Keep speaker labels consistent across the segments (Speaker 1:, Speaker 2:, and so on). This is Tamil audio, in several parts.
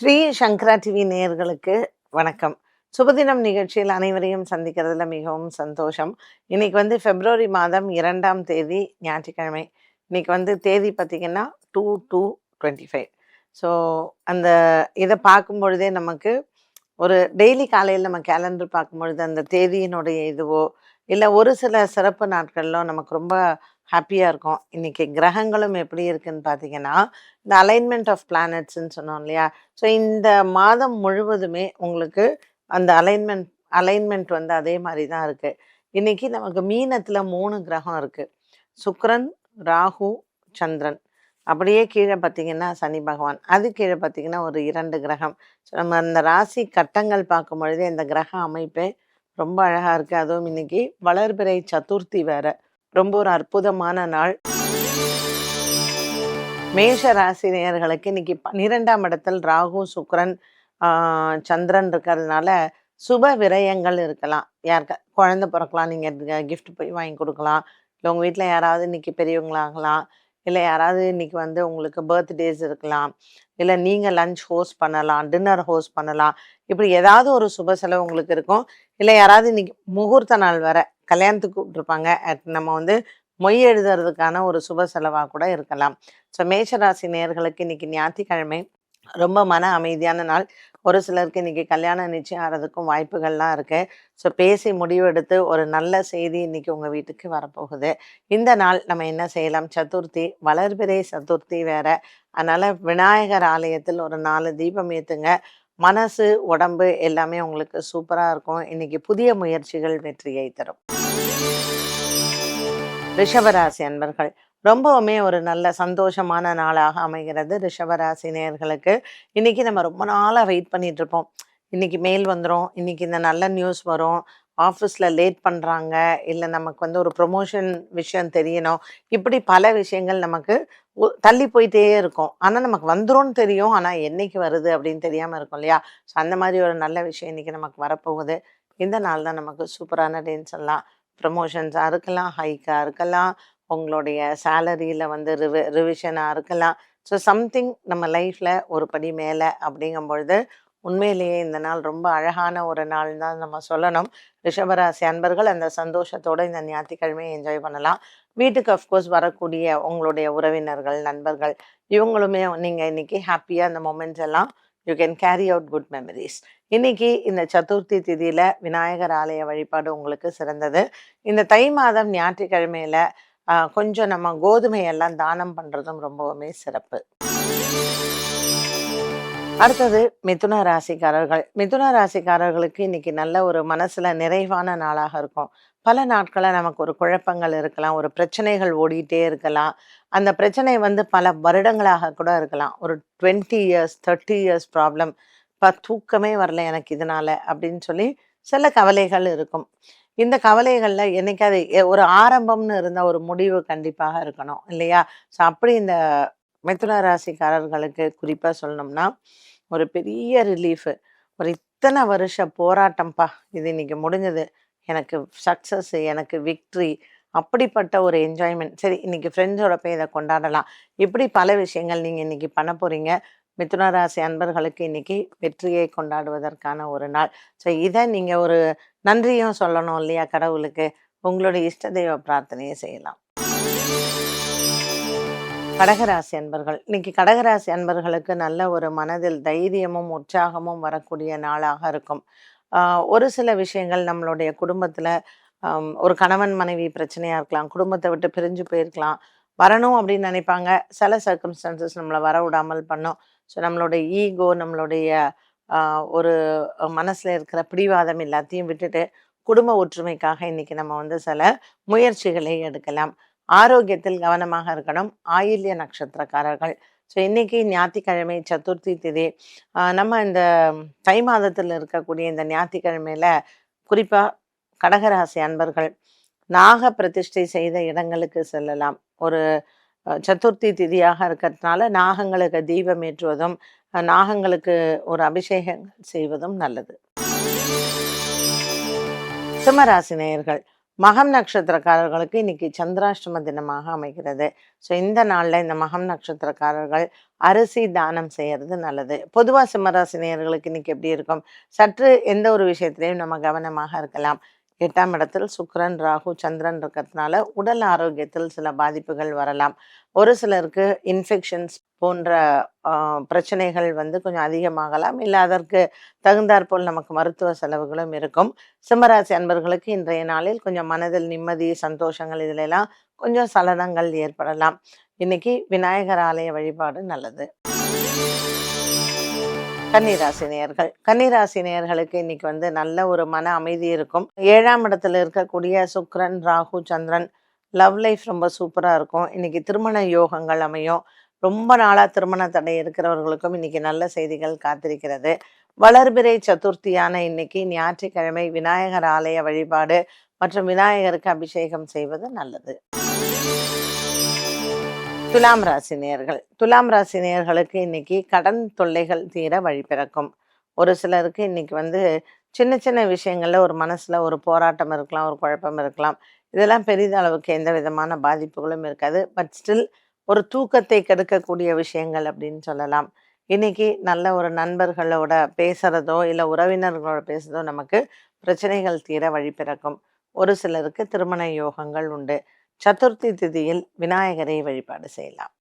Speaker 1: ஸ்ரீ சங்கரா டிவி நேயர்களுக்கு வணக்கம். சுபதினம் நிகழ்ச்சியில் அனைவரையும் சந்திக்கிறதுல மிகவும் சந்தோஷம். இன்னைக்கு வந்து பிப்ரவரி மாதம் இரண்டாம் தேதி ஞாயிற்றுக்கிழமை. இன்னைக்கு வந்து தேதி பார்த்தீங்கன்னா two two twenty five so அந்த இதை பார்க்கும் பொழுதே நமக்கு ஒரு டெய்லி காலையில் நம்ம கேலண்டர் பார்க்கும் பொழுது அந்த தேதியினுடைய இதுவோ இல்லை ஒரு சில சிறப்பு நாட்களிலோ நமக்கு ரொம்ப ஹாப்பியாக இருக்கும். இன்றைக்கி கிரகங்களும் எப்படி இருக்குன்னு பார்த்தீங்கன்னா இந்த அலைன்மெண்ட் ஆஃப் பிளானட்ஸ்ன்னு சொன்னோம் இல்லையா? ஸோ இந்த மாதம் முழுவதுமே உங்களுக்கு அந்த அலைன்மெண்ட் அலைன்மெண்ட் வந்து அதே மாதிரி தான் இருக்குது இன்றைக்கி நமக்கு மீனத்தில் மூணு கிரகம் இருக்குது சுக்ரன் ராகு சந்திரன். அப்படியே கீழே பார்த்தீங்கன்னா சனி பகவான். அது கீழே பார்த்தீங்கன்னா ஒரு இரண்டு கிரகம். ஸோ நம்ம அந்த ராசி கட்டங்கள் பார்க்கும் பொழுதே இந்த கிரக அமைப்பே ரொம்ப அழகாக இருக்குது அதுவும் இன்றைக்கி வளர்பிறை சதுர்த்தி வேற. ரொம்ப ஒரு அற்புதமான நாள். மேஷ ராசி நேயர்களுக்கு இன்னைக்கு பன்னிரெண்டாம் இடத்தில் ராகு சுக்ரன் சந்திரன் இருக்கிறதுனால சுப விரயங்கள் இருக்கலாம். யாருக்கா குழந்தை பிறக்கலாம் நீங்கள் கிஃப்ட் போய் வாங்கி கொடுக்கலாம். இல்லை உங்கள் வீட்டில் யாராவது இன்னைக்கு பெரியவங்களாகலாம். இல்லை யாராவது இன்னைக்கு வந்து உங்களுக்கு பர்த்டேஸ் இருக்கலாம். இல்லை நீங்கள் லஞ்ச் ஹோஸ்ட் பண்ணலாம் டின்னர் ஹோஸ்ட் பண்ணலாம். இப்படி ஏதாவது ஒரு சுப செலவு உங்களுக்கு இருக்கும். இல்லை யாராவது இன்னைக்கு முகூர்த்த நாள் வர கல்யாணத்துக்கு கூப்பிட்டுருப்பாங்க நம்ம வந்து மொய் எழுதுறதுக்கான ஒரு சுப செலவாக கூட இருக்கலாம். ஸோ மேஷராசி நேர்களுக்கு இன்னைக்கு ஞாயிற்றுக்கிழமை ரொம்ப மன அமைதியான நாள். ஒரு சிலருக்கு இன்னைக்கு கல்யாணம் நிச்சயம் ஆகிறதுக்கும் வாய்ப்புகள்லாம் இருக்கு. ஸோ பேசி முடிவெடுத்து ஒரு நல்ல செய்தி இன்னைக்கு உங்கள் வீட்டுக்கு வரப்போகுது. இந்த நாள் நம்ம என்ன செய்யலாம்? சதுர்த்தி வளர்பிறை சதுர்த்தி வேற. அதனால விநாயகர் ஆலயத்தில் ஒரு நாலு தீபம் ஏற்றுங்க மனசு உடம்பு எல்லாமே உங்களுக்கு சூப்பராக இருக்கும். இன்னைக்கு புதிய முயற்சிகள் வெற்றியை தரும். ரிஷபராசி அன்பர்கள் ரொம்பவுமே ஒரு நல்ல சந்தோஷமான நாளாக அமைகிறது ரிஷபராசி நேர்களுக்கு. இன்னைக்கு நம்ம ரொம்ப நாளாக வெயிட் பண்ணிட்டு இருப்போம். இன்னைக்கு மெயில் வந்துடும் இன்னைக்கு இந்த நல்ல நியூஸ் வரும். ஆஃபீஸில் லேட் பண்ணுறாங்க இல்லை நமக்கு வந்து ஒரு ப்ரொமோஷன் விஷயம் தெரியணும். இப்படி பல விஷயங்கள் நமக்கு தள்ளி போயிட்டே இருக்கும். ஆனால் நமக்கு வந்துரும்னு தெரியும். ஆனால் என்னைக்கு வருது அப்படின்னு தெரியாமல் இருக்கும் இல்லையா? ஸோ அந்த மாதிரி ஒரு நல்ல விஷயம் இன்னைக்கு நமக்கு வரப்போகுது. இந்த நாள் தான் நமக்கு சூப்பரான டேன்னு சொல்லலாம். ப்ரமோஷன்ஸாக இருக்கலாம் ஹைக்காக இருக்கலாம் உங்களுடைய சேலரியில் வந்து ரிவி ரிவிஷனாக இருக்கலாம். ஸோ சம்திங் நம்ம லைஃப்பில் ஒரு படி மேலே அப்படிங்கும் பொழுது உண்மையிலேயே இந்த நாள் ரொம்ப அழகான ஒரு நாள் தான் நம்ம சொல்லணும். ரிஷபராசி அன்பர்கள் அந்த சந்தோஷத்தோட இந்த ஞாயிற்றுக்கிழமையை என்ஜாய் பண்ணலாம். வீட்டுக்கு அஃப்கோர்ஸ் வரக்கூடிய உங்களுடைய உறவினர்கள் நண்பர்கள் இவங்களுமே நீங்கள் இன்னைக்கு ஹாப்பியாக அந்த மொமெண்ட்ஸ் எல்லாம் you can carry out good memories இன்னைக்கு இந்த சதுர்த்தி திதியில் விநாயகர் ஆலய வழிபாடு உங்களுக்கு சிறந்தது. இந்த தை மாதம் ஞாயிற்றுக்கிழமையில கொஞ்சம் நம்ம கோதுமையெல்லாம் தானம் பண்ணுறதும் ரொம்பவுமே சிறப்பு. அடுத்தது மிதுன ராசிக்காரர்கள். மிதுன ராசிக்காரர்களுக்கு இன்னைக்கு நல்ல ஒரு மனசுல நிறைவான நாளாக இருக்கும். பல நாட்களாக நமக்கு ஒரு குழப்பங்கள் இருக்கலாம் ஒரு பிரச்சனைகள் ஓடிட்டே இருக்கலாம். அந்த பிரச்சனை வந்து பல வருடங்களாக கூட இருக்கலாம். ஒரு twenty years thirty years problem இப்போ தூக்கமே வரல எனக்கு இதனால அப்படின்னு சொல்லி சில கவலைகள் இருக்கும். இந்த கவலைகளில் என்னைக்காவது எ- ஒரு ஆரம்பம்னு இருந்த ஒரு முடிவு கண்டிப்பாக இருக்கணும் இல்லையா? ஸோ அப்படி இந்த மிதுன ராசிக்காரர்களுக்கு குறிப்பாக சொல்லணும்னா ஒரு பெரிய ரிலீஃபு ஒரு இத்தனை வருஷ போராட்டம்ப்பா இது இன்னைக்கு முடிஞ்சது. எனக்கு சக்ஸஸ் எனக்கு விக்ட்ரி அப்படிப்பட்ட ஒரு என்ஜாய்மெண்ட் சரி இன்னைக்கு ஃப்ரெண்ட்ஸோட போய் இதை கொண்டாடலாம். இப்படி பல விஷயங்கள் நீங்கள் இன்னைக்கு பண்ண போறீங்க. மிதுன ராசி அன்பர்களுக்கு இன்னைக்கு வெற்றியை கொண்டாடுவதற்கான ஒரு நாள். ஸோ இதை நீங்கள் ஒரு நன்றியும் சொல்லணும் இல்லையா கடவுளுக்கு? உங்களுடைய இஷ்ட தெய்வ பிரார்த்தனையை செய்யலாம். கடகராசி அன்பர்கள் இன்னைக்கு கடகராசி அன்பர்களுக்கு நல்ல ஒரு மனதில் தைரியமும் உற்சாகமும் வரக்கூடிய நாளாக இருக்கும். ஒரு சில விஷயங்கள் நம்மளுடைய குடும்பத்துல ஒரு கணவன் மனைவி பிரச்சனையா இருக்கலாம் குடும்பத்தை விட்டு பிரிஞ்சு போயிருக்கலாம் வரணும் அப்படின்னு நினைப்பாங்க. சில சர்க்கம்ஸ்டான்சஸ் நம்மளை வர விடாமல் பண்ணும். ஸோ நம்மளுடைய ஈகோ நம்மளுடைய ஒரு மனசுல இருக்கிற பிடிவாதம் எல்லாத்தையும் விட்டுட்டு குடும்ப ஒற்றுமைக்காக இன்னைக்கு நம்ம வந்து சில முயற்சிகளை எடுக்கலாம். ஆரோக்கியத்தில் கவனமாக இருக்கணும். ஆயில்ய நட்சத்திரக்காரர்கள். ஸோ இன்னைக்கு ஞாயிற்றுக்கிழமை சதுர்த்தி திதி. நம்ம இந்த தை மாதத்தில் இருக்கக்கூடிய இந்த ஞாத்திக்கிழமையில குறிப்பாக கடகராசி அன்பர்கள் நாக பிரதிஷ்டை செய்த இடங்களுக்கு செல்லலாம். ஒரு சதுர்த்தி திதியாக இருக்கிறதுனால நாகங்களுக்கு தீபம் ஏற்றுவதும் நாகங்களுக்கு ஒரு அபிஷேகம் செய்வதும் நல்லது. சிம்மராசி நேயர்கள் மகம் நட்சத்திரக்காரர்களுக்கு இன்னைக்கு சந்திராஷ்டம தினமாக அமைகிறது. ஸோ இந்த நாளில் இந்த மகம் நட்சத்திரக்காரர்கள் அரிசி தானம் செய்யறது நல்லது. பொதுவாக சிம்மராசினியர்களுக்கு இன்னைக்கு எப்படி இருக்கும்? சற்று எந்த ஒரு விஷயத்திலையும் நம்ம கவனமாக இருக்கலாம். எட்டாம் இடத்தில் சுக்கரன் ராகு சந்திரன் இருக்கிறதுனால உடல் ஆரோக்கியத்தில் சில பாதிப்புகள் வரலாம். ஒரு சிலருக்கு இன்ஃபெக்ஷன்ஸ் போன்ற பிரச்சனைகள் வந்து கொஞ்சம் அதிகமாகலாம். இல்லை அதற்கு தகுந்தாற்போல் நமக்கு மருத்துவ செலவுகளும் இருக்கும். சிம்மராசி அன்பர்களுக்கு இன்றைய நாளில் கொஞ்சம் மனதில் நிம்மதி சந்தோஷங்கள் இதிலெல்லாம் கொஞ்சம் சலனங்கள் ஏற்படலாம். இன்னைக்கு விநாயகர் ஆலய வழிபாடு நல்லது. கன்னிராசி நேயர்கள் கன்னிராசி இன்னைக்கு வந்து நல்ல ஒரு மன அமைதி இருக்கும். ஏழாம் இடத்துல இருக்கக்கூடிய சுக்ரன் ராகு சந்திரன் லவ் லைஃப் ரொம்ப சூப்பராக இருக்கும். இன்னைக்கு திருமண யோகங்கள் அமையும். ரொம்ப நாளாக திருமண தடை இருக்கிறவர்களுக்கும் இன்னைக்கு நல்ல செய்திகள் காத்திருக்கிறது. வளர்பிறை சதுர்த்தியான இன்னைக்கு ஞாயிற்றுக்கிழமை விநாயகர் ஆலய வழிபாடு மற்றும் விநாயகருக்கு அபிஷேகம் செய்வது நல்லது. துலாம் ராசி நேர்கள். துலாம் ராசி நேர்களுக்கு இன்னைக்கு கடன் தொல்லைகள் தீர வழி பிறக்கும். ஒரு சிலருக்கு இன்னைக்கு வந்து சின்ன சின்ன விஷயங்கள்ல ஒரு மனசுல ஒரு போராட்டம் இருக்கலாம் ஒரு குழப்பம் இருக்கலாம். இதெல்லாம் பெரிதளவுக்கு எந்த விதமான பாதிப்புகளும் இருக்காது. பட் ஸ்டில் ஒரு தூக்கத்தை கெடுக்கக்கூடிய விஷயங்கள் அப்படின்னு சொல்லலாம். இன்னைக்கு நல்ல ஒரு நண்பர்களோட பேசுறதோ இல்லை உறவினர்களோட பேசுறதோ நமக்கு பிரச்சனைகள் தீர வழி பிறக்கும். ஒரு சிலருக்கு திருமண யோகங்கள் உண்டு. சதுர்த்தி திதியில் விநாயகரை வழிபாடு செய்யலாம்.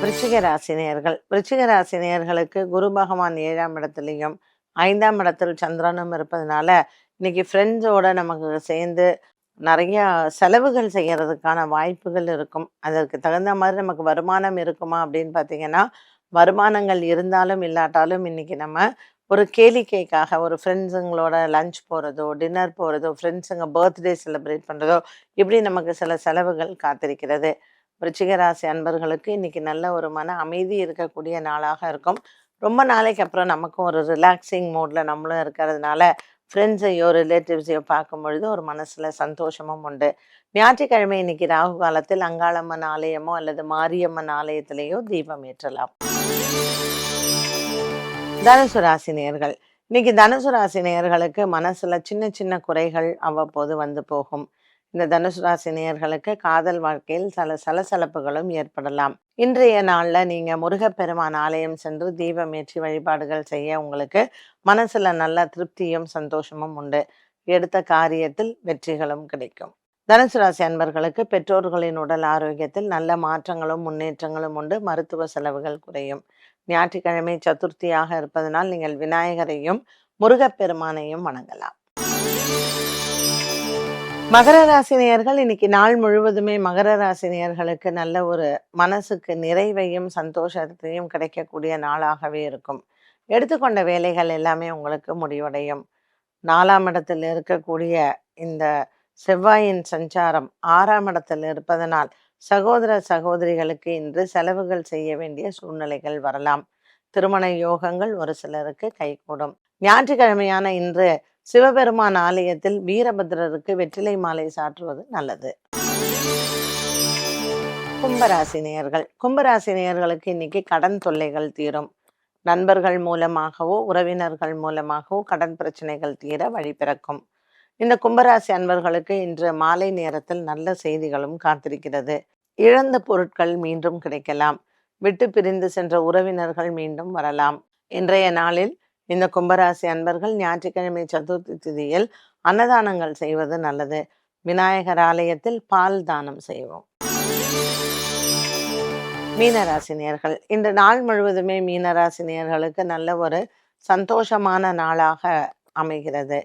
Speaker 1: விருச்சிக ராசினியர்கள் விருச்சிக ராசினியர்களுக்கு குரு பகவான் ஏழாம் இடத்துலையும் ஐந்தாம் இடத்தில் சந்திரனும் இருப்பதனால இன்னைக்கு ஃப்ரெண்ட்ஸோட நமக்கு சேர்ந்து நிறைய செலவுகள் செய்யறதுக்கான வாய்ப்புகள் இருக்கும். அதற்கு தகுந்த மாதிரி நமக்கு வருமானம் இருக்குமா அப்படின்னு பார்த்தீங்கன்னா வருமானங்கள் இருந்தாலும் இல்லாட்டாலும் இன்னைக்கு நம்ம ஒரு கேளிக்கைக்காக ஒரு ஃப்ரெண்ட்ஸுங்களோட லஞ்ச் போகிறதோ டின்னர் போகிறதோ ஃப்ரெண்ட்ஸுங்க பர்த்டே செலிப்ரேட் பண்ணுறதோ இப்படி நமக்கு சில செலவுகள் காத்திருக்கிறது. விருச்சிக ராசி அன்பர்களுக்கு இன்றைக்கி நல்ல ஒரு மன அமைதி இருக்கக்கூடிய நாளாக இருக்கும். ரொம்ப நாளைக்கு அப்புறம் நமக்கும் ஒரு ரிலாக்ஸிங் மூடில் நம்மளும் இருக்கிறதுனால ஃப்ரெண்ட்ஸையோ ரிலேட்டிவ்ஸையோ பார்க்கும் பொழுது ஒரு மனசில் சந்தோஷமும் உண்டு. ஞாயிற்றுக்கிழமை இன்னைக்கு ராகு காலத்தில் அங்காளம்மன் ஆலயமோ அல்லது மாரியம்மன் ஆலயத்திலேயோ தீபம் ஏற்றலாம். தனுசு ராசி நேர்கள் இன்னைக்கு தனுசு ராசி நேர்களுக்கு மனசுல சின்ன சின்ன குறைகள் அவ்வப்போது வந்து போகும். இந்த தனுசு ராசி நேர்களுக்கு காதல் வாழ்க்கையில் சில சலசலப்புகளும் ஏற்படலாம். இன்றைய நாள்ல நீங்க முருகப்பெருமான் ஆலயம் சென்று தீபம் ஏற்றி வழிபாடுகள் செய்ய உங்களுக்கு மனசுல நல்ல திருப்தியும் சந்தோஷமும் உண்டு. எடுத்த காரியத்தில் வெற்றிகளும் கிடைக்கும். தனுசு ராசி அன்பர்களுக்கு பெற்றோர்களின் உடல் ஆரோக்கியத்தில் நல்ல மாற்றங்களும் முன்னேற்றங்களும் உண்டு. மருத்துவ செலவுகள் குறையும். ஞாயிற்றுக்கிழமை சதுர்த்தியாக இருப்பதனால் நீங்கள் விநாயகரையும் முருகப்பெருமானையும் வணங்கலாம். மகர ராசினியர்கள் இன்னைக்கு நாள் முழுவதுமே மகர ராசினியர்களுக்கு நல்ல ஒரு மனசுக்கு நிறைவையும் சந்தோஷத்தையும் கிடைக்கக்கூடிய நாளாகவே இருக்கும். எடுத்துக்கொண்ட வேலைகள் எல்லாமே உங்களுக்கு முடிவடையும். நாலாம் இடத்தில் இருக்கக்கூடிய இந்த செவ்வாயின் சஞ்சாரம் ஆறாம் இடத்தில் இருப்பதனால் சகோதர சகோதரிகளுக்கு இன்று செலவுகள் செய்ய வேண்டிய சூழ்நிலைகள் வரலாம். திருமண யோகங்கள் ஒரு சிலருக்கு கைகூடும். ஞாயிற்றுக்கிழமையான இன்று சிவபெருமான் ஆலயத்தில் வீரபத்ரருக்கு வெற்றிலை மாலை சாற்றுவது நல்லது. கும்பராசி நேயர்கள் கும்பராசி நேயர்களுக்கு இன்னைக்கு கடன் தொல்லைகள் தீரும். நண்பர்கள் மூலமாகவோ உறவினர்கள் மூலமாகவோ கடன் பிரச்சனைகள் தீர வழி பிறக்கும். இந்த கும்பராசி அன்பர்களுக்கு இன்று மாலை நேரத்தில் நல்ல செய்திகளும் காத்திருக்கிறது. இழந்த பொருட்கள் மீண்டும் கிடைக்கலாம். விட்டு பிரிந்து சென்ற உறவினர்கள் மீண்டும் வரலாம். இன்றைய நாளில் இந்த கும்பராசி அன்பர்கள் ஞாயிற்றுக்கிழமை சதுர்த்தி திதியில் அன்னதானங்கள் செய்வது நல்லது. விநாயகர் ஆலயத்தில் பால் தானம் செய்வோம். மீனராசினியர்கள். இந்த நாள் முழுவதுமே மீனராசினியர்களுக்கு நல்ல ஒரு சந்தோஷமான நாளாக அமைகிறது.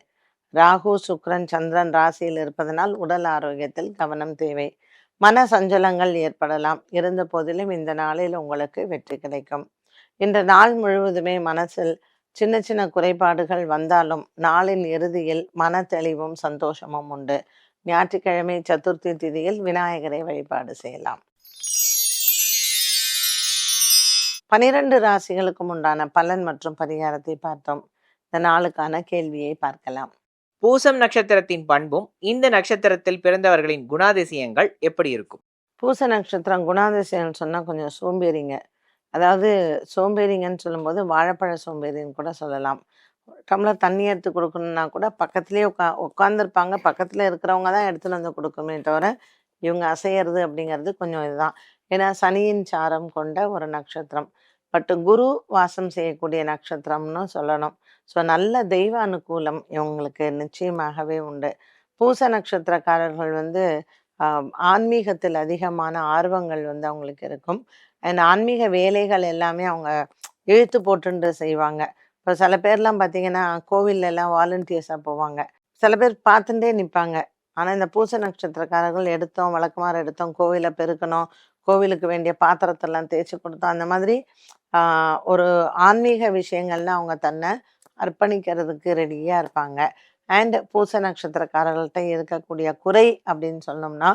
Speaker 1: ராகு சுக்ரன் சந்திரன் ராசியில் இருப்பதனால் உடல் ஆரோக்கியத்தில் கவனம் தேவை. மன சஞ்சலங்கள் ஏற்படலாம். இருந்த போதிலும் இந்த நாளில் உங்களுக்கு வெற்றி கிடைக்கும். இன்று நாள் முழுவதுமே மனசில் சின்ன சின்ன குறைபாடுகள் வந்தாலும் நாளின் இறுதியில் மன தெளிவும் சந்தோஷமும் உண்டு. ஞாயிற்றுக்கிழமை சதுர்த்தி திதியில் விநாயகரை வழிபாடு செய்யலாம். பனிரெண்டு ராசிகளுக்கும் உண்டான பலன் மற்றும் பரிகாரத்தை பார்த்தோம். இந்த நாளுக்கான கேள்வியை பார்க்கலாம்.
Speaker 2: பூசம் நட்சத்திரத்தின் பண்பும் இந்த நட்சத்திரத்தில் பிறந்தவர்களின் குணாதிசயங்கள் எப்படி இருக்கும்?
Speaker 1: பூச நட்சத்திரம் குணாதிசயம் சொன்னால் கொஞ்சம் சோம்பேறிங்க. அதாவது சோம்பேறிங்கன்னு சொல்லும்போது வாழைப்பழ சோம்பேறின்னு கூட சொல்லலாம். டம்ளர் தண்ணி எடுத்து கொடுக்கணும்னா கூட பக்கத்துலேயே உட்கா உட்காந்துருப்பாங்க பக்கத்தில் இருக்கிறவங்க தான் எடுத்துகிட்டு வந்து கொடுக்கணுமே தவிர இவங்க அசையிறது அப்படிங்கிறது கொஞ்சம் இதுதான். ஏன்னா சனியின் சாரம் கொண்ட ஒரு நட்சத்திரம். பட் குரு வாசம் செய்யக்கூடிய நட்சத்திரம்னு சொல்லணும். ஸோ நல்ல தெய்வ அனுகூலம் இவங்களுக்கு நிச்சயமாகவே உண்டு. பூச நட்சத்திரக்காரர்கள் வந்து ஆன்மீகத்தில் அதிகமான ஆர்வங்கள் வந்து அவங்களுக்கு இருக்கும். அண்ட் ஆன்மீக வேலைகள் எல்லாமே அவங்க இழுத்து போட்டுண்டு செய்வாங்க. இப்போ சில பேர்லாம் பார்த்தீங்கன்னா கோவில்ல வாலண்டியர்ஸாக போவாங்க. சில பேர் பார்த்துட்டே நிற்பாங்க ஆனால் இந்த பூச நட்சத்திரக்காரர்கள் எடுத்தோம் வழக்கமாக எடுத்தோம் கோவிலை பெருக்கணும் கோவிலுக்கு வேண்டிய பாத்திரத்தெல்லாம் தேய்ச்சி கொடுத்தோம். அந்த மாதிரி ஒரு ஆன்மீக விஷயங்கள்ல அவங்க தன்னை அர்ப்பணிக்கிறதுக்கு ரெடியாக இருப்பாங்க. அண்ட் பூச நட்சத்திரக்காரர்கள்ட்ட இருக்கக்கூடிய குறை அப்படின்னு சொன்னோம்னா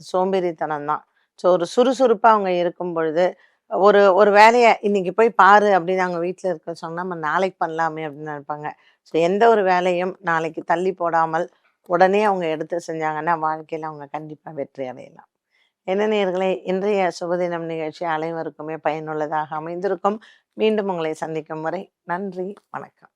Speaker 1: சோம்பேறித்தனம் தான். ஸோ ஒரு சுறுசுறுப்பாக அவங்க இருக்கும் பொழுது ஒரு ஒரு வேலையை இன்னைக்கு போய் பாரு அப்படின்னு அவங்க வீட்டில் இருக்க சொன்னால் நம்ம நாளைக்கு பண்ணலாமே அப்படின்னு நினைப்பாங்க. ஸோ எந்த ஒரு வேலையும் நாளைக்கு தள்ளி போடாமல் உடனே அவங்க எடுத்து செஞ்சாங்கன்னா வாழ்க்கையில் அவங்க கண்டிப்பாக வெற்றி அடையலாம். என்ன நேர்களே இன்றைய சுபதினம் நிகழ்ச்சி அனைவருக்குமே பயனுள்ளதாக அமைந்திருக்கும். மீண்டும் உங்களை சந்திக்கும் முறை நன்றி வணக்கம்.